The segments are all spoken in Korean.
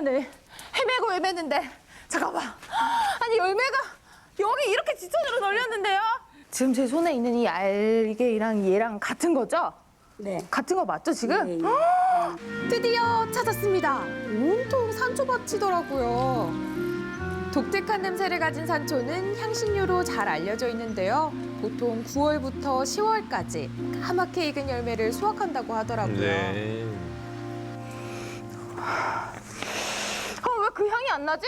네, 헤매고 헤매는데 잠깐만. 아니 열매가 여기 이렇게 지천으로 널렸는데요. 지금 제 손에 있는 이 알갱이랑 얘랑 같은 거죠? 네. 같은 거 맞죠 지금? 네, 네. 드디어 찾았습니다. 온통 산초밭이더라고요. 독특한 냄새를 가진 산초는 향신료로 잘 알려져 있는데요. 보통 9월부터 10월까지 까맣게 익은 열매를 수확한다고 하더라고요. 네. 그 향이 안 나지?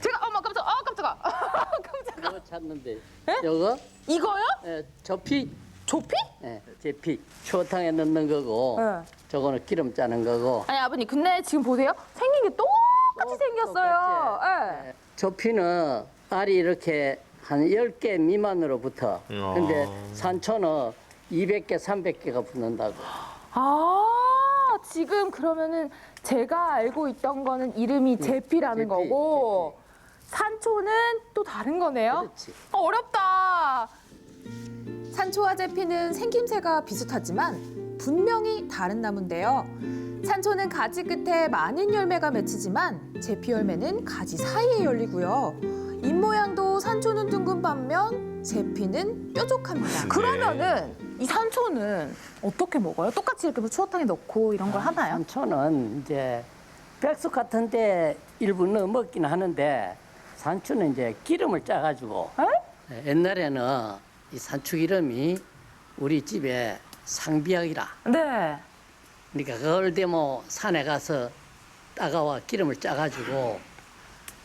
제가 어머 깜짝, 어 깜짝아, 깜짝아. 이거 찾는데 이거 이거요? 예, 접피 조피? 예, 제피 추어탕에 넣는 거고 네. 저거는 기름 짜는 거고 아니 아버님 근데 지금 보세요 생긴 게 똑같이 생겼어요. 똑같지? 예. 예, 접피는 알이 이렇게 한 10개 미만으로 붙어 어. 근데 산초는 200개 300개가 붙는다고 아 지금 그러면은 제가 알고 있던 거는 이름이 제피라는 제피, 거고 산초는 또 다른 거네요. 그렇지 어, 어렵다. 산초와 제피는 생김새가 비슷하지만 분명히 다른 나무인데요. 산초는 가지 끝에 많은 열매가 맺히지만 제피 열매는 가지 사이에 열리고요. 잎 모양도 산초는 둥근 반면 제피는 뾰족합니다. 그러면은 이 산초는 어떻게 먹어요? 똑같이 이렇게 뭐 추어탕에 넣고 이런 걸 하나요? 산초는 이제 백숙 같은데 일부 넣어 먹긴 하는데 산초는 이제 기름을 짜가지고 에? 예, 옛날에는 이 산초 기름이 우리 집에 상비약이라 네. 그러니까 그걸 데모 산에 가서 따가와 기름을 짜가지고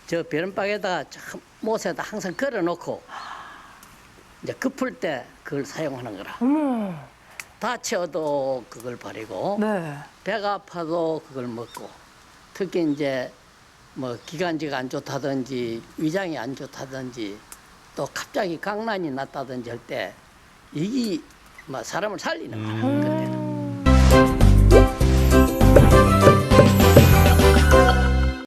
저 베른박에다가 저 못에다 항상 걸어놓고 이제 급할 때 그걸 사용하는 거라. 어머. 다쳐도 그걸 버리고 네. 배가 아파도 그걸 먹고 특히 이제 뭐 기관지가 안 좋다든지 위장이 안 좋다든지 또 갑자기 강난이 났다든지 할 때 이게 뭐 사람을 살리는 거라. 음.